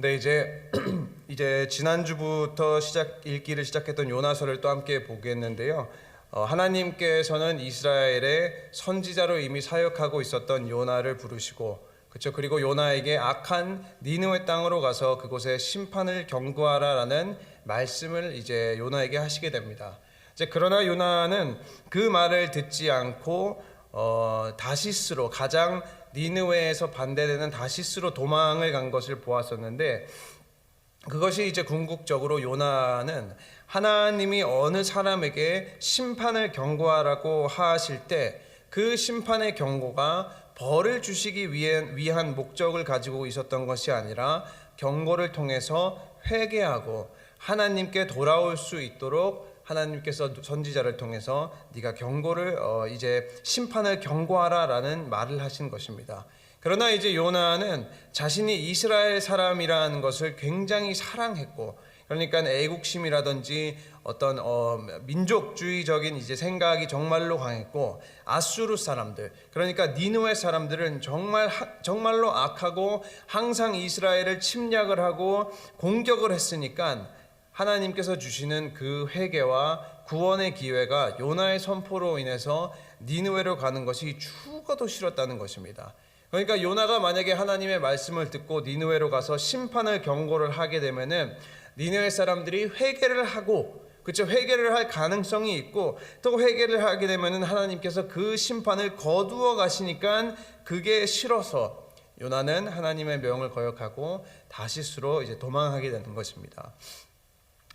네 이제 이제 지난주부터 시작 읽기를 시작했던 요나서를 또 함께 보겠는데요. 어, 하나님께서는 이스라엘의 선지자로 이미 사역하고 있었던 요나를 부르시고 그렇죠. 그리고 요나에게 악한 니느웨 땅으로 가서 그곳에 심판을 경고하라라는 말씀을 이제 요나에게 하시게 됩니다. 이제 그러나 요나는 그 말을 듣지 않고 어, 다시스로 가장 니느웨에서 반대되는 다시스로 도망을 간 것을 보았었는데 그것이 이제 궁극적으로 요나는 하나님이 어느 사람에게 심판을 경고하라고 하실 때 그 심판의 경고가 벌을 주시기 위한, 목적을 가지고 있었던 것이 아니라 경고를 통해서 회개하고 하나님께 돌아올 수 있도록 하나님께서 선지자를 통해서 네가 경고를 어, 이제 심판을 경고하라라는 말을 하신 것입니다. 그러나 이제 요나는 자신이 이스라엘 사람이라는 것을 굉장히 사랑했고 그러니까 애국심이라든지 어떤 어, 민족주의적인 이제 생각이 정말로 강했고 아수르 사람들 그러니까 니누의 사람들은 정말 하, 정말로 악하고 항상 이스라엘을 침략을 하고 공격을 했으니까 하나님께서 주시는 그 회개와 구원의 기회가 요나의 선포로 인해서 니누웨로 가는 것이 죽어도 싫었다는 것입니다. 그러니까 요나가 만약에 하나님의 말씀을 듣고 니누웨로 가서 심판을 경고를 하게 되면은 니느웨 사람들이 회개를 하고 그렇죠 회개를 할 가능성이 있고 또 회개를 하게 되면은 하나님께서 그 심판을 거두어 가시니까 그게 싫어서 요나는 하나님의 명을 거역하고 다시스로 이제 도망하게 되는 것입니다.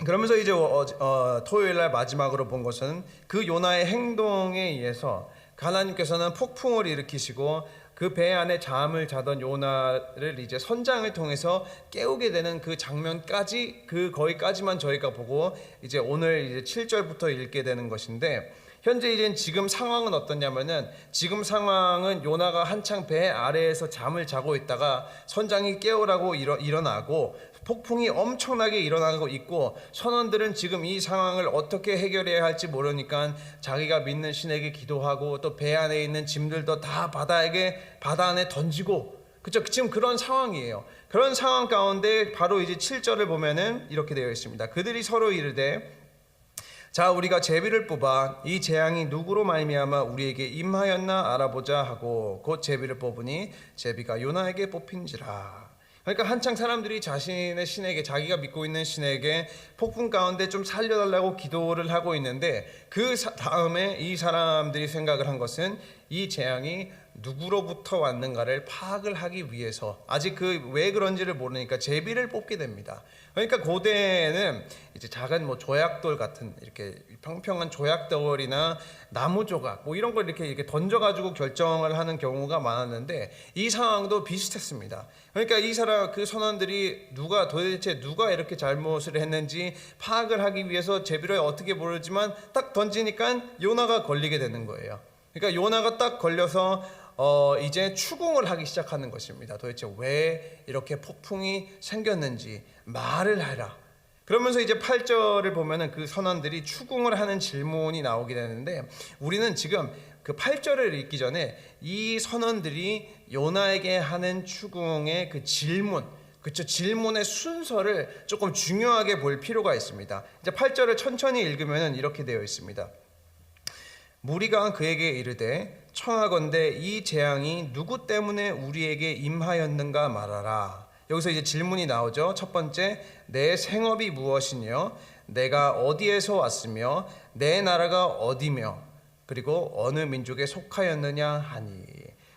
그러면서 이제 어, 어, 토요일 날 마지막으로 본 것은 그 요나의 행동에 의해서 하나님께서는 폭풍을 일으키시고 그 배 안에 잠을 자던 요나를 이제 선장을 통해서 깨우게 되는 그 장면까지 그 거기까지만 저희가 보고 이제 오늘 이제 7절부터 읽게 되는 것인데 현재 이제 지금 상황은 어떠냐면은 지금 상황은 요나가 한창 배 아래에서 잠을 자고 있다가 선장이 깨우라고 일어, 일어나고 폭풍이 엄청나게 일어나고 있고 선원들은 지금 이 상황을 어떻게 해결해야 할지 모르니까 자기가 믿는 신에게 기도하고 또 배 안에 있는 짐들도 다 바다에게 바다 안에 던지고 그죠 지금 그런 상황이에요. 그런 상황 가운데 바로 이제 7절을 보면은 이렇게 되어 있습니다. 그들이 서로 이르되 자 우리가 제비를 뽑아 이 재앙이 누구로 말미암아 우리에게 임하였나 알아보자 하고 곧 제비를 뽑으니 제비가 요나에게 뽑힌지라 그러니까 한창 사람들이 자신의 신에게 자기가 믿고 있는 신에게 폭풍 가운데 좀 살려달라고 기도를 하고 있는데 그 사- 다음에 이 사람들이 생각을 한 것은 이 재앙이 누구로부터 왔는가를 파악을 하기 위해서 아직 그 왜 그런지를 모르니까 제비를 뽑게 됩니다. 그러니까 고대에는 이제 작은 뭐 조약돌 같은 이렇게 평평한 조약돌이나 나무 조각 뭐 이런 걸 이렇게 이렇게 던져 가지고 결정을 하는 경우가 많았는데 이 상황도 비슷했습니다. 그러니까 이 사람 그 선원들이 누가 도대체 누가 이렇게 잘못을 했는지 파악을 하기 위해서 제비를 어떻게 모르지만 딱 던지니까 요나가 걸리게 되는 거예요. 그러니까 요나가 딱 걸려서 어 이제 추궁을 하기 시작하는 것입니다. 도대체 왜 이렇게 폭풍이 생겼는지 말을 하라. 그러면서 이제 8절을 보면은 그 선원들이 추궁을 하는 질문이 나오게 되는데 우리는 지금 그 8절을 읽기 전에 이 선원들이 요나에게 하는 추궁의 그 질문 그쵸 질문의 순서를 조금 중요하게 볼 필요가 있습니다. 이제 8절을 천천히 읽으면 이렇게 되어 있습니다. 무리가 그에게 이르되 청하건대 이 재앙이 누구 때문에 우리에게 임하였는가 말하라. 여기서 이제 질문이 나오죠. 첫 번째, 내 생업이 무엇이며 내가 어디에서 왔으며 내 나라가 어디며 그리고 어느 민족에 속하였느냐 하니.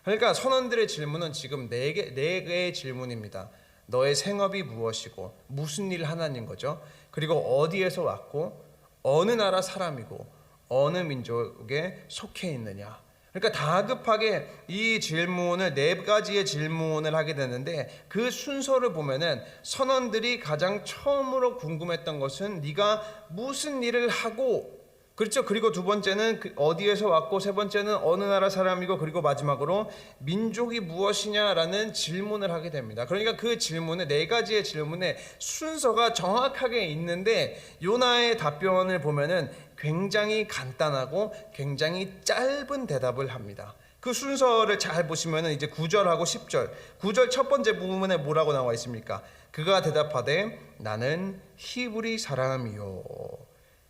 그러니까 선원들의 질문은 지금 네 개, 네 개의 질문입니다. 너의 생업이 무엇이고 무슨 일 하나님 거죠. 그리고 어디에서 왔고 어느 나라 사람이고 어느 민족에 속해 있느냐. 그러니까 다급하게 이 질문을 네 가지의 질문을 하게 되는데 그 순서를 보면은 선원들이 가장 처음으로 궁금했던 것은 네가 무슨 일을 하고 그렇죠. 그리고 두 번째는 그 어디에서 왔고 세 번째는 어느 나라 사람이고 그리고 마지막으로 민족이 무엇이냐라는 질문을 하게 됩니다. 그러니까 그 질문에 네 가지의 질문에 순서가 정확하게 있는데 요나의 답변을 보면은 굉장히 간단하고 굉장히 짧은 대답을 합니다. 그그 순서를 잘 보시면은 이제 9절하고 10절. 9절 첫 번째 부분에 뭐라고 나와 있습니까? 그가 대답하되 나는 히브리 사람이요.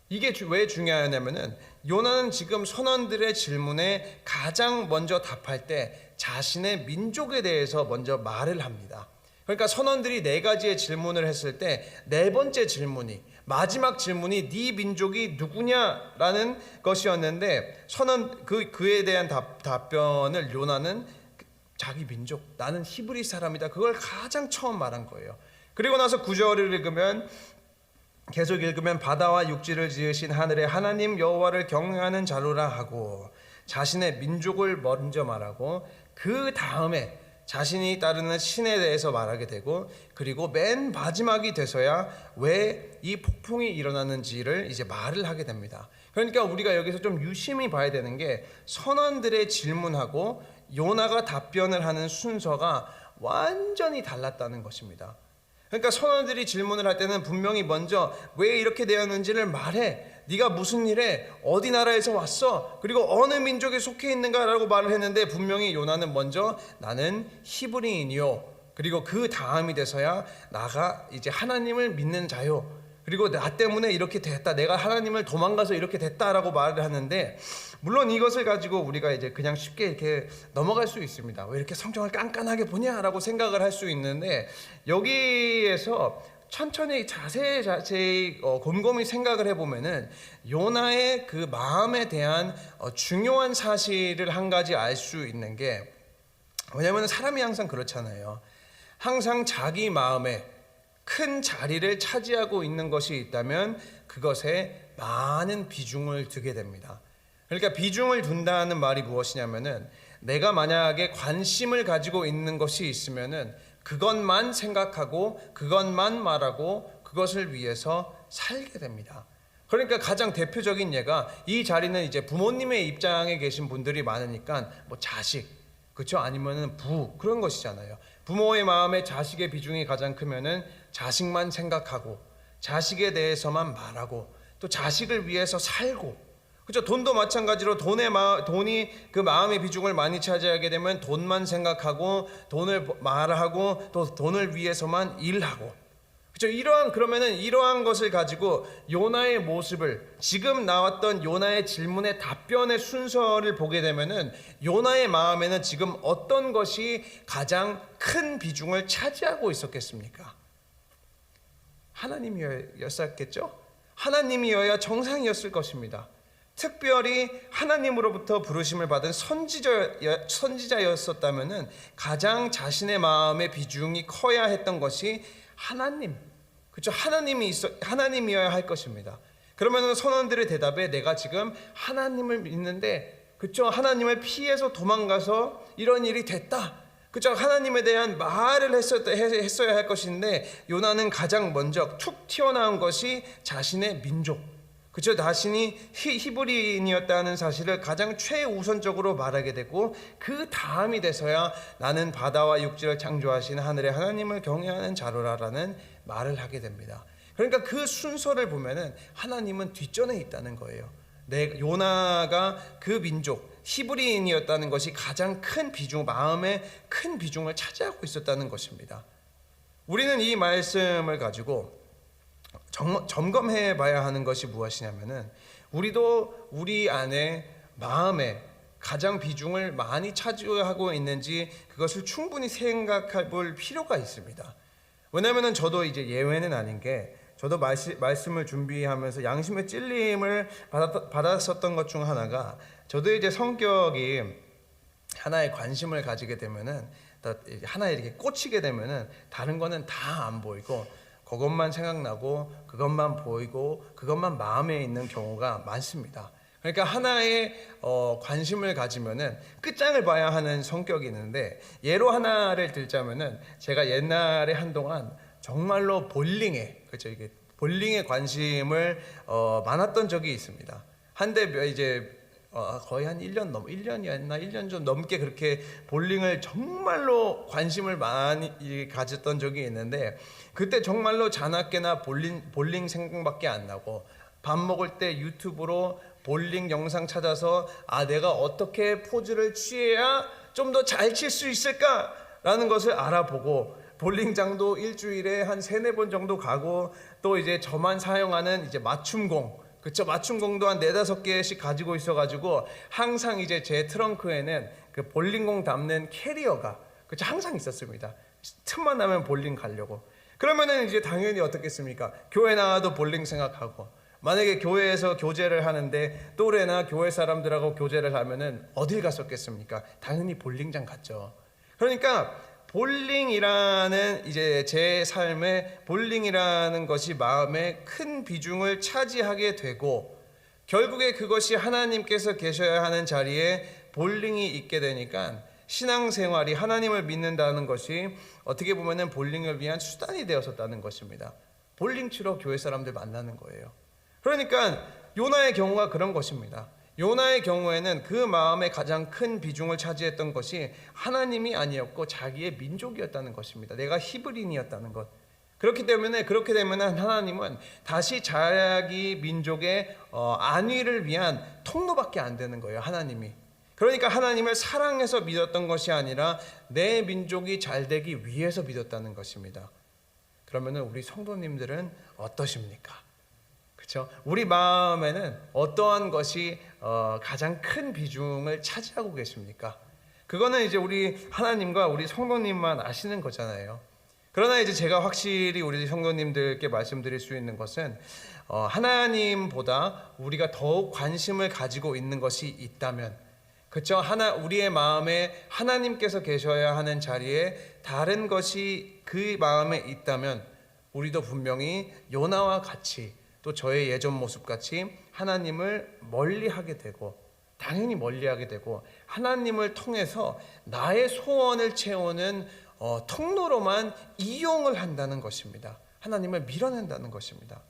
이게 주- 왜 중요하냐면은 요나는 지금 선원들의 질문에 가장 먼저 답할 때 자신의 민족에 대해서 먼저 말을 합니다. 그러니까 선원들이 네 가지의 질문을 했을 때 네 번째 질문이 마지막 질문이 네 민족이 누구냐라는 것이었는데 선원 그 그에 대한 답, 답변을 요나는 자기 민족 나는 히브리 사람이다 그걸 가장 처음 말한 거예요. 그리고 나서 구절을 읽으면 계속 읽으면 바다와 육지를 지으신 하늘의 하나님 여호와를 경외하는 자로라 하고 자신의 민족을 먼저 말하고 그 다음에 자신이 따르는 신에 대해서 말하게 되고 그리고 맨 마지막이 돼서야 왜 이 폭풍이 일어나는지를 이제 말을 하게 됩니다. 그러니까 우리가 여기서 좀 유심히 봐야 되는 게 선원들의 질문하고 요나가 답변을 하는 순서가 완전히 달랐다는 것입니다. 그러니까 선원들이 질문을 할 때는 분명히 먼저 왜 이렇게 되었는지를 말해. 네가 무슨 일에 어디 나라에서 왔어? 그리고 어느 민족에 속해 있는가라고 말을 했는데 분명히 요나는 먼저 나는 히브리인이요. 그리고 그 다음이 돼서야 나가 이제 하나님을 믿는 자요. 그리고 나 때문에 이렇게 됐다. 내가 하나님을 도망가서 이렇게 됐다라고 말을 하는데 물론 이것을 가지고 우리가 이제 그냥 쉽게 이렇게 넘어갈 수 있습니다. 왜 이렇게 성경을 깐깐하게 보냐라고 생각을 할 수 있는데 여기에서 천천히 자세히 자세히 어, 곰곰이 생각을 해보면은 요나의 그 마음에 대한 어, 중요한 사실을 한 가지 알 수 있는 게 왜냐하면 사람이 항상 그렇잖아요. 항상 자기 마음에 큰 자리를 차지하고 있는 것이 있다면 그것에 많은 비중을 두게 됩니다. 그러니까 비중을 둔다는 말이 무엇이냐면은 내가 만약에 관심을 가지고 있는 것이 있으면은 그것만 생각하고 그것만 말하고 그것을 위해서 살게 됩니다. 그러니까 가장 대표적인 예가 이 자리는 이제 부모님의 입장에 계신 분들이 많으니까 뭐 자식 그렇죠 아니면은 부 그런 것이잖아요. 부모의 마음에 자식의 비중이 가장 크면은 자식만 생각하고 자식에 대해서만 말하고 또 자식을 위해서 살고 그렇죠 돈도 마찬가지로 돈의 마, 돈이 그 마음의 비중을 많이 차지하게 되면 돈만 생각하고 돈을 말하고 또 돈을 위해서만 일하고 그렇죠 이러한 그러면은 이러한 것을 가지고 요나의 모습을 지금 나왔던 요나의 질문의 답변의 순서를 보게 되면은 요나의 마음에는 지금 어떤 것이 가장 큰 비중을 차지하고 있었겠습니까? 하나님이었겠죠? 하나님이어야 정상이었을 것입니다. 특별히 하나님으로부터 부르심을 받은 선지자, 선지자 였었다면 가장 자신의 마음의 비중이 커야 했던 것이 하나님. 그렇죠? 하나님이 있어 하나님이어야 할 것입니다. 그러면 선원들의 대답에 내가 지금 하나님을 믿는데 그렇죠? 하나님을 피해서 도망가서 이런 일이 됐다. 그죠 하나님에 대한 말을 했어야 할 것인데 요나는 가장 먼저 툭 튀어나온 것이 자신의 민족 그죠 자신이 히, 히브리인이었다는 사실을 가장 최우선적으로 말하게 되고 그 다음이 돼서야 나는 바다와 육지를 창조하신 하늘의 하나님을 경외하는 자로라라는 말을 하게 됩니다 그러니까 그 순서를 보면은 하나님은 뒷전에 있다는 거예요 내 요나가 그 민족 히브리인이었다는 것이 가장 큰 비중, 마음의 큰 비중을 차지하고 있었다는 것입니다. 우리는 이 말씀을 가지고 점, 점검해 봐야 하는 것이 무엇이냐면은 우리도 우리 안에 마음에 가장 비중을 많이 차지하고 있는지 그것을 충분히 생각해 볼 필요가 있습니다. 왜냐면은 저도 이제 예외는 아닌 게 저도 말씀, 을 준비하면서 양심의 찔림을 받았, 받았었던 것 중 하나가 저도 이제 성격이 하나에 관심을 가지게 되면은 하나에 이렇게 꽂히게 되면은 다른 거는 다 안 보이고 그것만 생각나고 그것만 보이고 그것만 마음에 있는 경우가 많습니다. 그러니까 하나에 어, 관심을 가지면은 끝장을 봐야 하는 성격이 있는데 예로 하나를 들자면은 제가 옛날에 한동안 정말로 볼링에 그렇죠 이게 볼링에 관심을 어, 많았던 적이 있습니다. 한데 이제 어, 거의 한 1년 넘 1년이었나? 1년 좀 넘게 그렇게 볼링을 정말로 관심을 많이 가졌던 적이 있는데 그때 정말로 자나깨나 볼링 볼링 생각밖에 안 나고 밥 먹을 때 유튜브로 볼링 영상 찾아서 아 내가 어떻게 포즈를 취해야 좀 더 잘 칠 수 있을까라는 것을 알아보고 볼링장도 일주일에 한 세네 번 정도 가고 또 이제 저만 사용하는 이제 맞춤공 그쵸? 맞춤 공도 한 네다섯 개씩 가지고 있어가지고 항상 이제 제 트렁크에는 그 볼링공 담는 캐리어가 그쵸? 항상 있었습니다. 틈만 나면 볼링 가려고. 그러면은 이제 당연히 어떻겠습니까? 교회 나와도 볼링 생각하고 만약에 교회에서 교제를 하는데 또래나 교회 사람들하고 교제를 하면은 어딜 갔었겠습니까? 당연히 볼링장 갔죠. 그러니까 볼링이라는 이제 제 삶에 볼링이라는 것이 마음에 큰 비중을 차지하게 되고 결국에 그것이 하나님께서 계셔야 하는 자리에 볼링이 있게 되니까 신앙생활이 하나님을 믿는다는 것이 어떻게 보면은 볼링을 위한 수단이 되었었다는 것입니다. 볼링 치러 교회 사람들 만나는 거예요. 그러니까 요나의 경우가 그런 것입니다. 요나의 경우에는 그 마음에 가장 큰 비중을 차지했던 것이 하나님이 아니었고 자기의 민족이었다는 것입니다. 내가 히브리인이었다는 것. 그렇기 때문에 그렇게 되면 하나님은 다시 자기 민족의 어, 안위를 위한 통로밖에 안 되는 거예요. 하나님이. 그러니까 하나님을 사랑해서 믿었던 것이 아니라 내 민족이 잘 되기 위해서 믿었다는 것입니다. 그러면은 우리 성도님들은 어떠십니까? 그렇죠? 우리 마음에는 어떠한 것이 어, 가장 큰 비중을 차지하고 계십니까? 그거는 이제 우리 하나님과 우리 성도님만 아시는 거잖아요. 그러나 이제 제가 확실히 우리 성도님들께 말씀드릴 수 있는 것은 어, 하나님보다 우리가 더욱 관심을 가지고 있는 것이 있다면 그렇죠? 하나 우리의 마음에 하나님께서 계셔야 하는 자리에 다른 것이 그 마음에 있다면 우리도 분명히 요나와 같이 또 저의 예전 모습 같이 하나님을 멀리하게 되고 당연히 멀리하게 되고 하나님을 통해서 나의 소원을 채우는 어, 통로로만 이용을 한다는 것입니다. 하나님을 밀어낸다는 것입니다.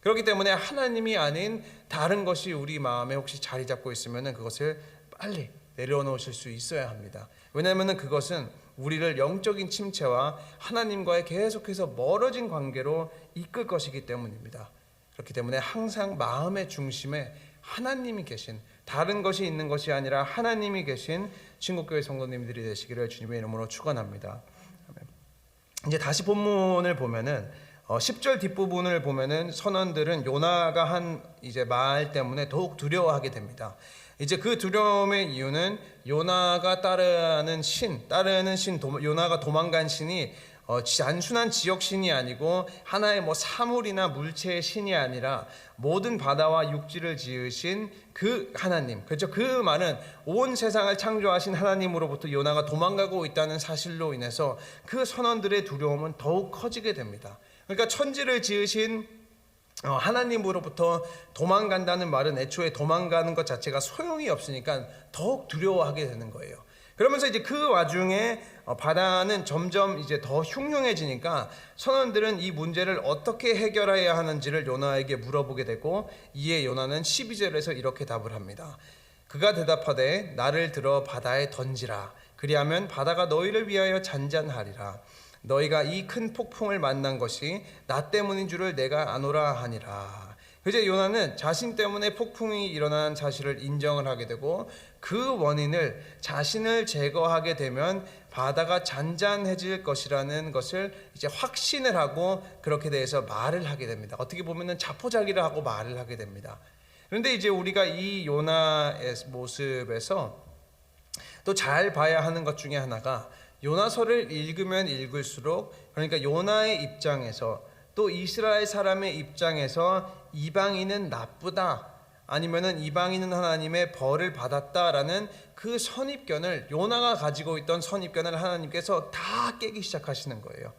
그렇기 때문에 하나님이 아닌 다른 것이 우리 마음에 혹시 자리 잡고 있으면 그것을 빨리 내려놓으실 수 있어야 합니다. 왜냐하면 그것은 우리를 영적인 침체와 하나님과의 계속해서 멀어진 관계로 이끌 것이기 때문입니다. 그렇기 때문에 항상 마음의 중심에 하나님이 계신 다른 것이 있는 것이 아니라 하나님이 계신 친구교회 성도님들이 되시기를 주님의 이름으로 축원합니다. 이제 다시 본문을 보면은 어, 10절 뒷부분을 보면은 선원들은 요나가 한 이제 말 때문에 더욱 두려워하게 됩니다. 이제 그 두려움의 이유는 요나가 따르는 신, 따르는 신, 도, 요나가 도망간 신이 어, 단순한 지역 신이 아니고 하나의 뭐 사물이나 물체의 신이 아니라 모든 바다와 육지를 지으신 그 하나님. 그렇죠. 그 말은 온 세상을 창조하신 하나님으로부터 요나가 도망가고 있다는 사실로 인해서 그 선원들의 두려움은 더욱 커지게 됩니다. 그러니까 천지를 지으신 어, 하나님으로부터 도망간다는 말은 애초에 도망가는 것 자체가 소용이 없으니까 더욱 두려워하게 되는 거예요. 그러면서 이제 그 와중에 어, 바다는 점점 이제 더 흉흉해지니까 선원들은 이 문제를 어떻게 해결해야 하는지를 요나에게 물어보게 되고 이에 요나는 12절에서 이렇게 답을 합니다. 그가 대답하되 나를 들어 바다에 던지라 그리하면 바다가 너희를 위하여 잔잔하리라 너희가 이 큰 폭풍을 만난 것이 나 때문인 줄을 내가 아노라 하니라. 이제 요나는 자신 때문에 폭풍이 일어난 사실을 인정을 하게 되고 그 원인을 자신을 제거하게 되면 바다가 잔잔해질 것이라는 것을 이제 확신을 하고 그렇게 대해서 말을 하게 됩니다. 어떻게 보면은 자포자기를 하고 말을 하게 됩니다. 그런데 이제 우리가 이 요나의 모습에서 또 잘 봐야 하는 것 중에 하나가 요나서를 읽으면 읽을수록 그러니까 요나의 입장에서 또 이스라엘 사람의 입장에서 이방인은 나쁘다 아니면은 이방인은 하나님의 벌을 받았다라는 그 선입견을 요나가 가지고 있던 선입견을 하나님께서 다 깨기 시작하시는 거예요.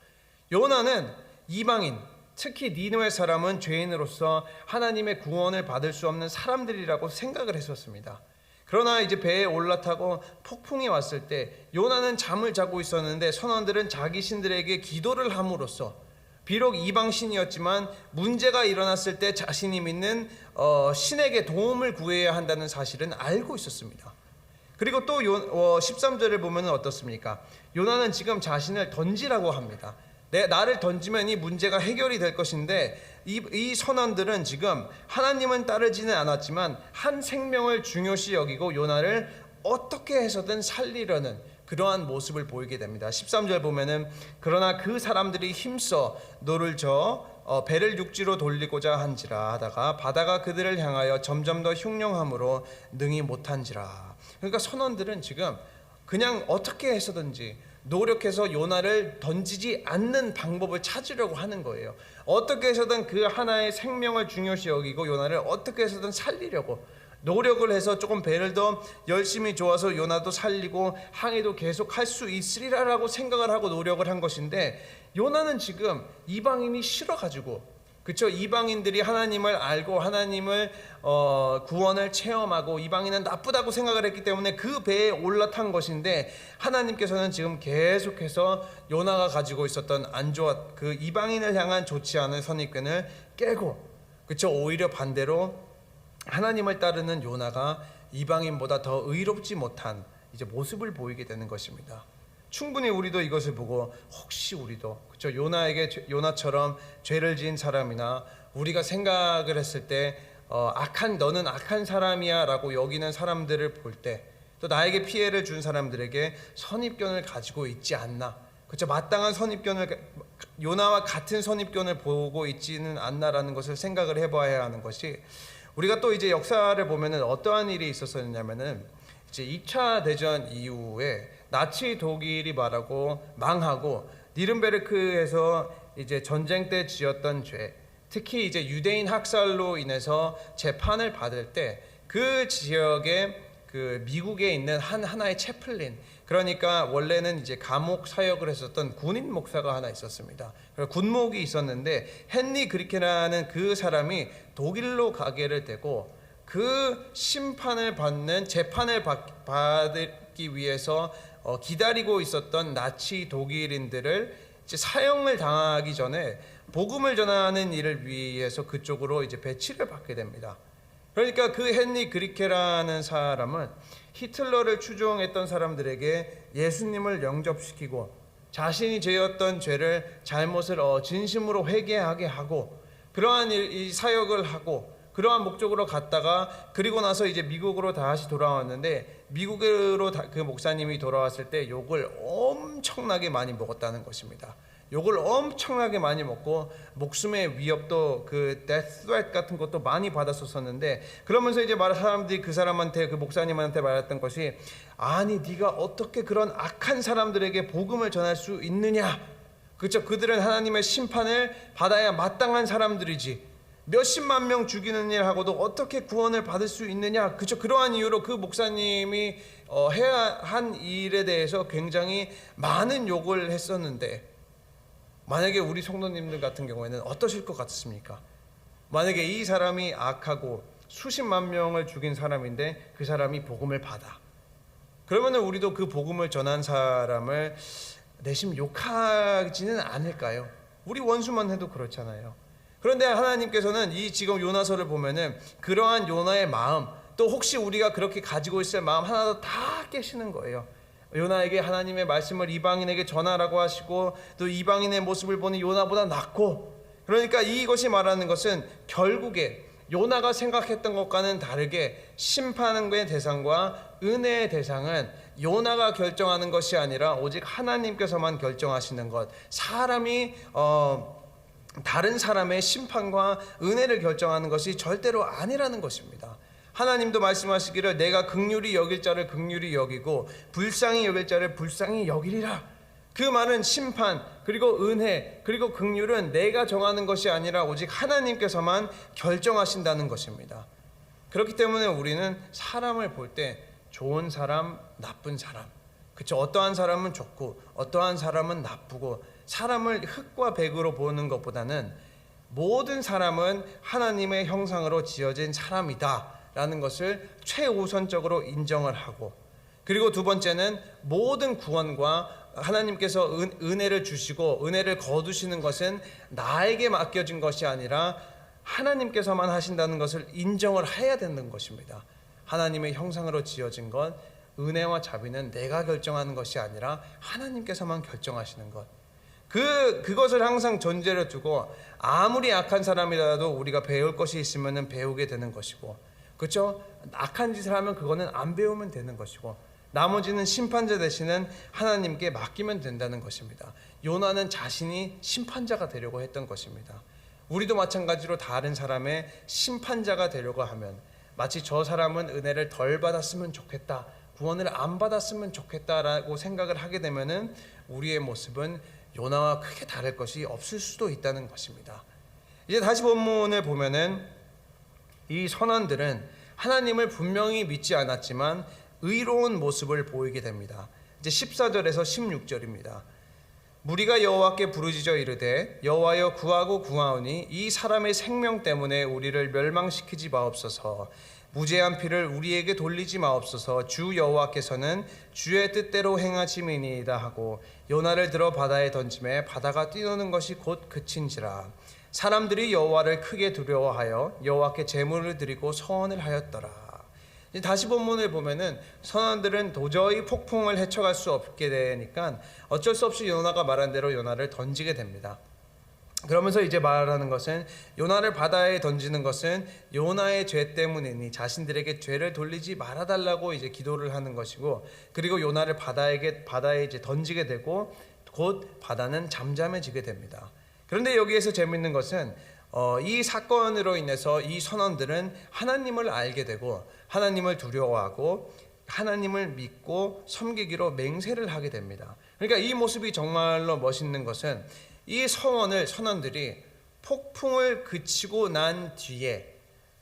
요나는 이방인 특히 니누의 사람은 죄인으로서 하나님의 구원을 받을 수 없는 사람들이라고 생각을 했었습니다. 그러나 이제 배에 올라타고 폭풍이 왔을 때 요나는 잠을 자고 있었는데 선원들은 자기 신들에게 기도를 함으로써 비록 이방 신이었지만 문제가 일어났을 때 자신이 믿는 어, 신에게 도움을 구해야 한다는 사실은 알고 있었습니다. 그리고 또 요, 어, 13절을 보면 어떻습니까? 요나는 지금 자신을 던지라고 합니다. 내 나를 던지면 이 문제가 해결이 될 것인데 이, 이 선원들은 지금 하나님은 따르지는 않았지만 한 생명을 중요시 여기고 요나를 어떻게 해서든 살리려는 그러한 모습을 보이게 됩니다. 13절 보면은 그러나 그 사람들이 힘써 노를 저 어, 배를 육지로 돌리고자 한지라 하다가 바다가 그들을 향하여 점점 더 흉령함으로 능히 못한지라. 그러니까 선원들은 지금 그냥 어떻게 해서든지 노력해서 요나를 던지지 않는 방법을 찾으려고 하는 거예요. 어떻게 해서든 그 하나의 생명을 중요시 여기고 요나를 어떻게 해서든 살리려고 노력을 해서 조금 배를 더 열심히 좋아서 요나도 살리고 항해도 계속 할 수 있으리라라고 생각을 하고 노력을 한 것인데 요나는 지금 이방인이 싫어가지고 그쵸? 이방인들이 하나님을 알고 하나님을 어, 구원을 체험하고 이방인은 나쁘다고 생각을 했기 때문에 그 배에 올라탄 것인데 하나님께서는 지금 계속해서 요나가 가지고 있었던 안 좋았 그 이방인을 향한 좋지 않은 선입견을 깨고 그쵸? 오히려 반대로 하나님을 따르는 요나가 이방인보다 더 의롭지 못한 이제 모습을 보이게 되는 것입니다. 충분히 우리도 이것을 보고 혹시 우리도 그렇죠 요나에게 죄- 요나처럼 죄를 지은 사람이나 우리가 생각을 했을 때 어, 악한 너는 악한 사람이야라고 여기는 사람들을 볼 때 또 나에게 피해를 준 사람들에게 선입견을 가지고 있지 않나? 그렇죠 마땅한 선입견을 가- 요나와 같은 선입견을 보고 있지는 않나라는 것을 생각을 해봐야 하는 것이 우리가 또 이제 역사를 보면은 어떠한 일이 있었었냐면은 이제 2차 대전 이후에 나치 독일이 말하고 망하고 니른베르크에서 이제 전쟁 때 지었던 죄, 특히 이제 유대인 학살로 인해서 재판을 받을 때 그 지역에 그 미국에 있는 한 하나의 채플린 그러니까 원래는 이제 감옥 사역을 했었던 군인 목사가 하나 있었습니다. 군목이 있었는데 헨리 그리케라는 그 사람이 독일로 가게를 되고 그 심판을 받는 재판을 받, 받기 위해서 어, 기다리고 있었던 나치 독일인들을 이제 사형을 당하기 전에 복음을 전하는 일을 위해서 그쪽으로 이제 배치를 받게 됩니다. 그러니까 그 헨리 그리케라는 사람은 히틀러를 추종했던 사람들에게 예수님을 영접시키고 자신이 죄였던 죄를 잘못을 어, 진심으로 회개하게 하고 그러한 일, 이 사역을 하고 그러한 목적으로 갔다가 그리고 나서 이제 미국으로 다시 돌아왔는데 미국으로 다, 그 목사님이 돌아왔을 때 욕을 엄청나게 많이 먹었다는 것입니다. 욕을 엄청나게 많이 먹고 목숨의 위협도 그 death threat 같은 것도 많이 받았었었는데 그러면서 이제 말 사람들이 그 사람한테 그 목사님한테 말했던 것이 아니 네가 어떻게 그런 악한 사람들에게 복음을 전할 수 있느냐? 그렇죠 그들은 하나님의 심판을 받아야 마땅한 사람들이지. 몇십만 명 죽이는 일 하고도 어떻게 구원을 받을 수 있느냐? 그렇죠 그러한 이유로 그 목사님이 어, 해야 한 일에 대해서 굉장히 많은 욕을 했었는데 만약에 우리 성도님들 같은 경우에는 어떠실 것 같습니까? 만약에 이 사람이 악하고 수십만 명을 죽인 사람인데 그 사람이 복음을 받아. 그러면은 우리도 그 복음을 전한 사람을 내심 욕하지는 않을까요? 우리 원수만 해도 그렇잖아요. 그런데 하나님께서는 이 지금 요나서를 보면은 그러한 요나의 마음 또 혹시 우리가 그렇게 가지고 있을 마음 하나도 다 깨시는 거예요. 요나에게 하나님의 말씀을 이방인에게 전하라고 하시고 또 이방인의 모습을 보니 요나보다 낫고 그러니까 이것이 말하는 것은 결국에 요나가 생각했던 것과는 다르게 심판의 대상과 은혜의 대상은 요나가 결정하는 것이 아니라 오직 하나님께서만 결정하시는 것. 사람이 어 다른 사람의 심판과 은혜를 결정하는 것이 절대로 아니라는 것입니다. 하나님도 말씀하시기를 내가 극률이 여길 자를 극률이 여기고 불쌍히 여길 자를 불쌍히 여기리라. 그 말은 심판 그리고 은혜 그리고 극률은 내가 정하는 것이 아니라 오직 하나님께서만 결정하신다는 것입니다. 그렇기 때문에 우리는 사람을 볼 때 좋은 사람, 나쁜 사람, 그쵸? 어떠한 사람은 좋고 어떠한 사람은 나쁘고 사람을 흙과 백으로 보는 것보다는 모든 사람은 하나님의 형상으로 지어진 사람이다 라는 것을 최우선적으로 인정을 하고 그리고 두 번째는 모든 구원과 하나님께서 은, 은혜를 주시고 은혜를 거두시는 것은 나에게 맡겨진 것이 아니라 하나님께서만 하신다는 것을 인정을 해야 되는 것입니다. 하나님의 형상으로 지어진 것, 은혜와 자비는 내가 결정하는 것이 아니라 하나님께서만 결정하시는 것. 그 그것을 항상 전제로 두고 아무리 악한 사람이라도 우리가 배울 것이 있으면은 배우게 되는 것이고 그렇죠? 악한 짓을 하면 그거는 안 배우면 되는 것이고 나머지는 심판자 대신은 하나님께 맡기면 된다는 것입니다. 요나는 자신이 심판자가 되려고 했던 것입니다. 우리도 마찬가지로 다른 사람의 심판자가 되려고 하면 마치 저 사람은 은혜를 덜 받았으면 좋겠다. 구원을 안 받았으면 좋겠다라고 생각을 하게 되면은 우리의 모습은 요나와 크게 다를 것이 없을 수도 있다는 것입니다. 이제 다시 본문을 보면은 이 선원들은 하나님을 분명히 믿지 않았지만 의로운 모습을 보이게 됩니다. 이제 14절에서 16절입니다. 무리가 여호와께 부르짖어 이르되 여호와여 구하고 구하오니 이 사람의 생명 때문에 우리를 멸망시키지 마옵소서 무죄한 피를 우리에게 돌리지 마옵소서 주 여호와께서는 주의 뜻대로 행하심이니이다 하고 요나를 들어 바다에 던짐에 바다가 뛰노는 것이 곧 그친지라 사람들이 여호와를 크게 두려워하여 여호와께 제물을 드리고 서원을 하였더라 다시 본문을 보면은 선원들은 도저히 폭풍을 헤쳐갈 수 없게 되니까 어쩔 수 없이 요나가 말한 대로 요나를 던지게 됩니다. 그러면서 이제 말하는 것은 요나를 바다에 던지는 것은 요나의 죄 때문이니 자신들에게 죄를 돌리지 말아 달라고 이제 기도를 하는 것이고 그리고 요나를 바다에게 바다에 이제 던지게 되고 곧 바다는 잠잠해지게 됩니다. 그런데 여기에서 재밌는 것은 어, 이 사건으로 인해서 이 선원들은 하나님을 알게 되고 하나님을 두려워하고 하나님을 믿고 섬기기로 맹세를 하게 됩니다. 그러니까 이 모습이 정말로 멋있는 것은 이 서원을 선원들이 폭풍을 그치고 난 뒤에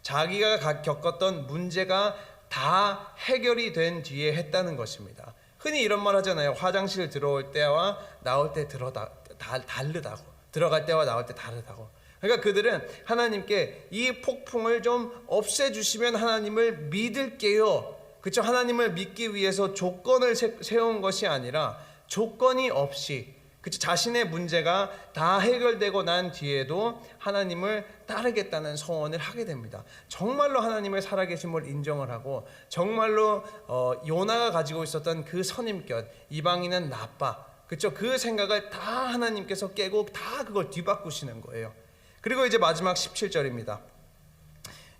자기가 가- 겪었던 문제가 다 해결이 된 뒤에 했다는 것입니다. 흔히 이런 말 하잖아요. 화장실 들어올 때와 나올 때 들어 다 다, 다르다고. 들어갈 때와 나올 때 다르다고. 그러니까 그들은 하나님께 이 폭풍을 좀 없애주시면 하나님을 믿을게요. 그렇죠? 하나님을 믿기 위해서 조건을 세- 세운 것이 아니라 조건이 없이 그렇죠? 자신의 문제가 다 해결되고 난 뒤에도 하나님을 따르겠다는 소원을 하게 됩니다. 정말로 하나님의 살아계심을 인정을 하고 정말로 어, 요나가 가지고 있었던 그 선임견 이방인은 나빠 그렇죠? 그 생각을 다 하나님께서 깨고 다 그걸 뒤바꾸시는 거예요. 그리고 이제 마지막 17절입니다.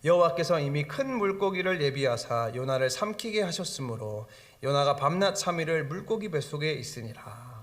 여호와께서 이미 큰 물고기를 예비하사 요나를 삼키게 하셨으므로 요나가 밤낮 3일을 물고기 뱃속에 있으니라.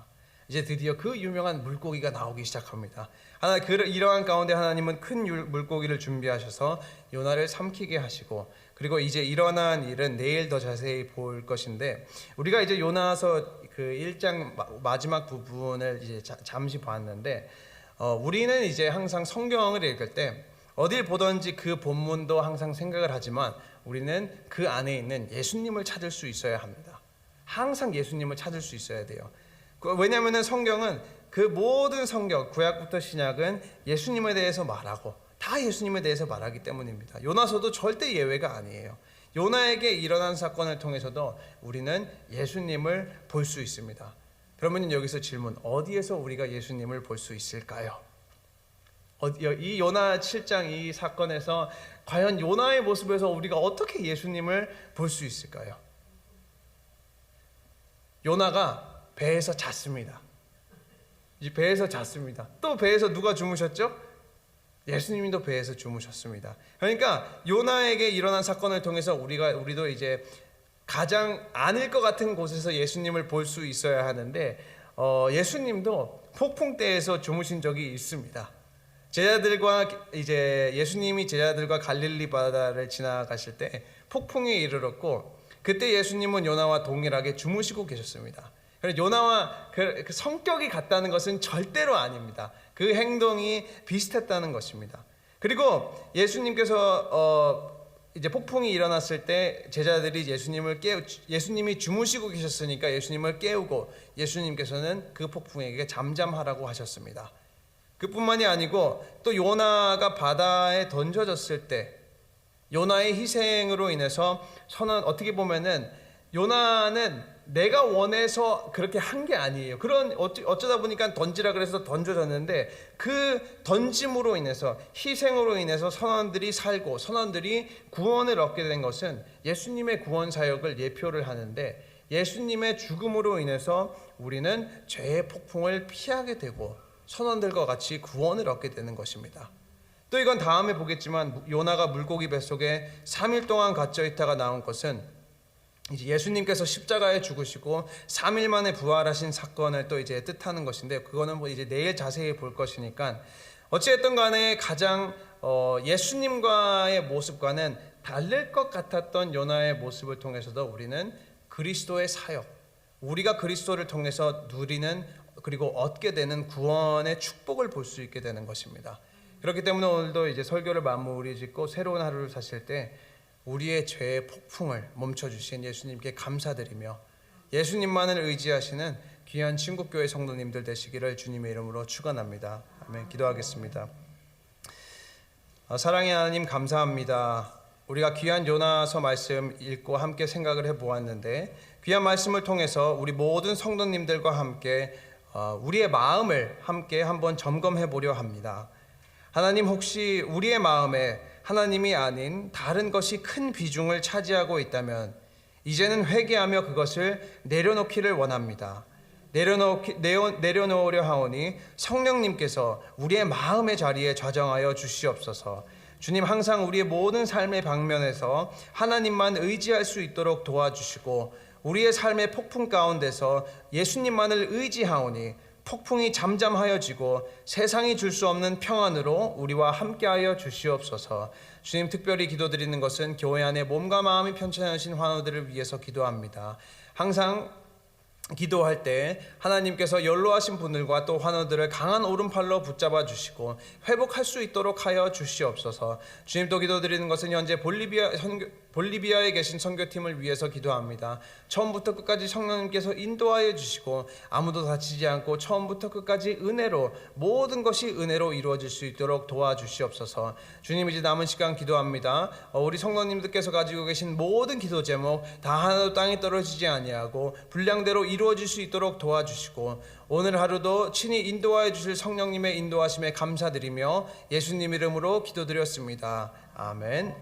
이제 드디어 그 유명한 물고기가 나오기 시작합니다. 하나 그 이러한 가운데 하나님은 큰 율- 물고기를 준비하셔서 요나를 삼키게 하시고 그리고 이제 일어난 일은 내일 더 자세히 볼 것인데 우리가 이제 요나서 그 1장 마- 마지막 부분을 이제 자- 잠시 봤는데 어, 우리는 이제 항상 성경을 읽을 때 어딜 보든지 그 본문도 항상 생각을 하지만 우리는 그 안에 있는 예수님을 찾을 수 있어야 합니다. 항상 예수님을 찾을 수 있어야 돼요. 그- 왜냐하면은 성경은 그 모든 성경 구약부터 신약은 예수님에 대해서 말하고 다 예수님에 대해서 말하기 때문입니다. 요나서도 절대 예외가 아니에요. 요나에게 일어난 사건을 통해서도 우리는 예수님을 볼 수 있습니다. 그러면 여기서 질문 어디에서 우리가 예수님을 볼 수 있을까요? 이 요나 7장 이 사건에서 과연 요나의 모습에서 우리가 어떻게 예수님을 볼 수 있을까요? 요나가 배에서 잤습니다. 이 배에서 잤습니다. 또 배에서 누가 주무셨죠? 예수님도 배에서 주무셨습니다. 그러니까 요나에게 일어난 사건을 통해서 우리가 우리도 이제 가장 아닐 것 같은 곳에서 예수님을 볼 수 있어야 하는데 어, 예수님도 폭풍 때에서 주무신 적이 있습니다. 제자들과 이제 예수님이 제자들과 갈릴리 바다를 지나가실 때 폭풍이 이르렀고 그때 예수님은 요나와 동일하게 주무시고 계셨습니다. 그래서 요나와 그, 그 성격이 같다는 것은 절대로 아닙니다. 그 행동이 비슷했다는 것입니다. 그리고 예수님께서 어, 이제 폭풍이 일어났을 때 제자들이 예수님을 깨우 예수님이 주무시고 계셨으니까 예수님을 깨우고 예수님께서는 그 폭풍에게 잠잠하라고 하셨습니다. 그뿐만이 아니고 또 요나가 바다에 던져졌을 때 요나의 희생으로 인해서 선언 어떻게 보면은 요나는 내가 원해서 그렇게 한 게 아니에요. 그런 어쩌- 어쩌다 보니까 던지라 그래서 던져졌는데 그 던짐으로 인해서 희생으로 인해서 선원들이 살고 선원들이 구원을 얻게 된 것은 예수님의 구원 사역을 예표를 하는데 예수님의 죽음으로 인해서 우리는 죄의 폭풍을 피하게 되고 선원들과 같이 구원을 얻게 되는 것입니다. 또 이건 다음에 보겠지만 요나가 물고기 뱃속에 3일 동안 갇혀 있다가 나온 것은 이제 예수님께서 십자가에 죽으시고 3일 만에 부활하신 사건을 또 이제 뜻하는 것인데 그거는 뭐 이제 내일 자세히 볼 것이니까 어찌됐든 간에 가장 어 예수님과의 모습과는 다를 것 같았던 요나의 모습을 통해서도 우리는 그리스도의 사역, 우리가 그리스도를 통해서 누리는 그리고 얻게 되는 구원의 축복을 볼 수 있게 되는 것입니다. 그렇기 때문에 오늘도 이제 설교를 마무리 짓고 새로운 하루를 사실 때 우리의 죄의 폭풍을 멈춰 주신 예수님께 감사드리며 예수님만을 의지하시는 귀한 친구교회 성도님들 되시기를 주님의 이름으로 축원합니다. 아멘. 기도하겠습니다. 아, 사랑의 하나님 감사합니다. 우리가 귀한 요나서 말씀 읽고 함께 생각을 해 보았는데 귀한 말씀을 통해서 우리 모든 성도님들과 함께 어, 우리의 마음을 함께 한번 점검해 보려 합니다. 하나님 혹시 우리의 마음에 하나님이 아닌 다른 것이 큰 비중을 차지하고 있다면 이제는 회개하며 그것을 내려놓기를 원합니다. 내려놓기, 내어, 내려놓으려 하오니 성령님께서 우리의 마음의 자리에 좌정하여 주시옵소서. 주님 항상 우리의 모든 삶의 방면에서 하나님만 의지할 수 있도록 도와주시고 우리의 삶의 폭풍 가운데서 예수님만을 의지하오니 폭풍이 잠잠하여지고 세상이 줄 수 없는 평안으로 우리와 함께하여 주시옵소서. 주님 특별히 기도드리는 것은 교회 안에 몸과 마음이 편찮으신 환우들을 위해서 기도합니다. 항상 기도할 때 하나님께서 연로하신 분들과 또 환우들을 강한 오른팔로 붙잡아 주시고 회복할 수 있도록 하여 주시옵소서. 주님 또 기도드리는 것은 현재 볼리비아 선교, 볼리비아에 계신 선교팀을 위해서 기도합니다. 처음부터 끝까지 성령님께서 인도하여 주시고 아무도 다치지 않고 처음부터 끝까지 은혜로 모든 것이 은혜로 이루어질 수 있도록 도와주시옵소서. 주님 이제 남은 시간 기도합니다. 어, 우리 성도님들께서 가지고 계신 모든 기도 제목 다 하나도 땅에 떨어지지 아니하고 분량대로 이루어질 수 있도록 도와주시고 오늘 하루도 친히 인도하여 주실 성령님의 인도하심에 감사드리며 예수님 이름으로 기도드렸습니다. 아멘.